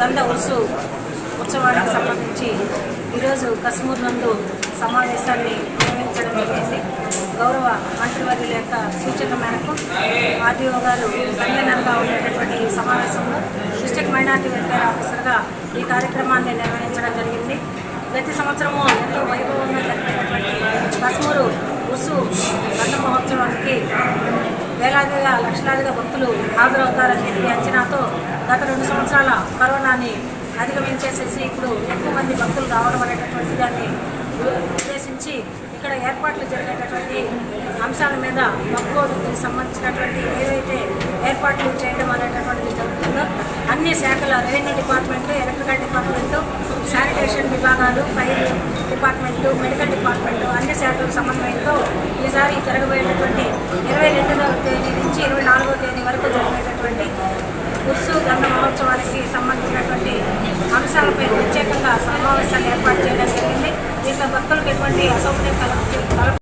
గంధ ఉరుసు ఉత్సవానికి సంబంధించి ఈరోజు కశ్మూర్ నందు సమావేశాన్ని నిర్వహించడం జరిగింది. గౌరవ మంత్రివర్యుల యొక్క సూచన మేరకు ఆర్డీఓ గారు కన్వీనర్గా ఉండేటటువంటి ఈ సమావేశంలో డిస్టిక్ మైనార్టీ వెల్ఫేర్ ఆఫీసర్గా ఈ కార్యక్రమాన్ని నిర్వహించడం జరిగింది. ప్రతి సంవత్సరము ఎంతో వైభవంగా జరిగినటువంటి కశ్మూరు ఉసు గంధ లక్షలాదిగా భక్తులు హాజరవుతారనేది అంచనాతో గత రెండు సంవత్సరాల కరోనాని అధిగమించేసేసి ఇప్పుడు ఎక్కువ మంది భక్తులు రావడం అనేటటువంటి దాన్ని ఉద్దేశించి ఇక్కడ ఏర్పాట్లు జరిగేటటువంటి అంశాల మీద భక్తులకు సంబంధించినటువంటి ఏవైతే ఏర్పాట్లు చేయడం అనేటటువంటిది జరుగుతుందో అన్ని శాఖల revenue department electrical department sanitation విభాగాలు ఫైర్ డిపార్ట్మెంటు మెడికల్ డిపార్ట్మెంట్ అన్ని శాఖల సమన్వయంతో ఈసారి జరగబోయేటటువంటి ప్రత్యేకంగా సమావేశాలు ఏర్పాటు చేయడం